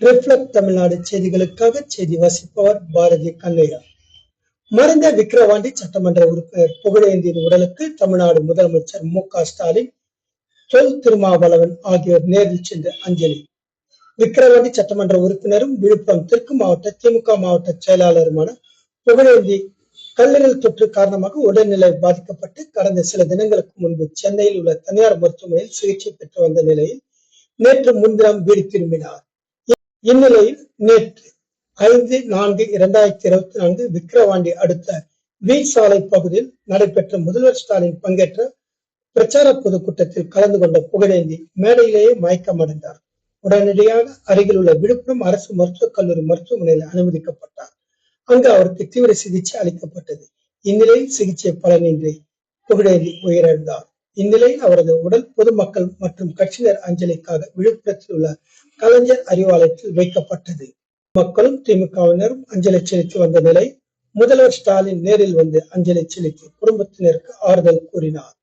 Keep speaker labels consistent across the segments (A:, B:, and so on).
A: Reflect Tamil Nadu செய்திகளுக்காக செய்தி வாசிப்பவர் பாரதி கண்ணையா. மறைந்த விக்கிரவாண்டி சட்டமன்ற உறுப்பினர் புகழேந்தியின் உடலுக்கு தமிழ்நாடு முதலமைச்சர் மு க ஸ்டாலின் தொல் திருமாவளவன் ஆகியோர் நேரில் சென்று அஞ்சலி. விக்கிரவாண்டி சட்டமன்ற உறுப்பினரும் விழுப்புரம் தெற்கு மாவட்ட திமுக மாவட்ட செயலாளருமான புகழேந்தி கல்லீரல் தொற்று காரணமாக உடல்நிலை பாதிக்கப்பட்டு கடந்த சில தினங்களுக்கு முன்பு சென்னையில் உள்ள தனியார் மருத்துவமனையில் சிகிச்சை பெற்று வந்த நிலையில் நேற்று முன்தினம் வீடு திரும்பினார். இந்நிலையில் நேற்று ஐந்து நான்கு இரண்டாயிரத்தி இருபத்தி நான்கு விக்கிரவாண்டி அடுத்த வி சாலை பகுதியில் நடைபெற்ற முதல்வர் ஸ்டாலின் பங்கேற்ற பிரச்சார பொதுக்கூட்டத்தில் கலந்து கொண்ட புகழேந்தி மேடையிலேயே மயக்கமடைந்தார் உடனடியாக அருகில் உள்ள விழுப்புரம் அரசு மருத்துவக் கல்லூரி மருத்துவமனையில் அனுமதிக்கப்பட்டார். அங்கு அவருக்கு தீவிர சிகிச்சை அளிக்கப்பட்டது. இந்நிலையில் சிகிச்சை பலனின்றி புகழேந்தி உயிரிழந்தார். இந்நிலையில் அவரது உடல் பொதுமக்கள் மற்றும் கட்சியினர் அஞ்சலிக்காக விழுப்புரத்தில் உள்ள கலைஞர் அறிவாலயத்தில் வைக்கப்பட்டது. மக்களும் திமுகவினரும் அஞ்சலி செலுத்தி வந்த நிலை முதல்வர் ஸ்டாலின் நேரில் வந்து அஞ்சலி செலுத்தி குடும்பத்தினருக்கு ஆறுதல் கூறினார்.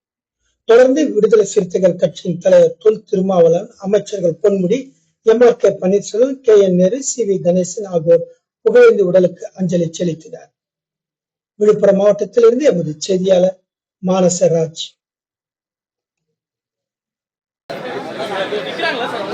A: தொடர்ந்து விடுதலை சிறுத்தைகள் கட்சியின் தலைவர் தொல் திருமாவளவன் அமைச்சர்கள் Ponmudi M R K Panneerselvam K N Nehru C V Ganesan ஆகியோர் புகழ்ந்து உடலுக்கு அஞ்சலி செலுத்தினார். விழுப்புரம் மாவட்டத்திலிருந்து எமது செய்தியாளர் மானசராஜ். நிற்கிறாங்களா சார்?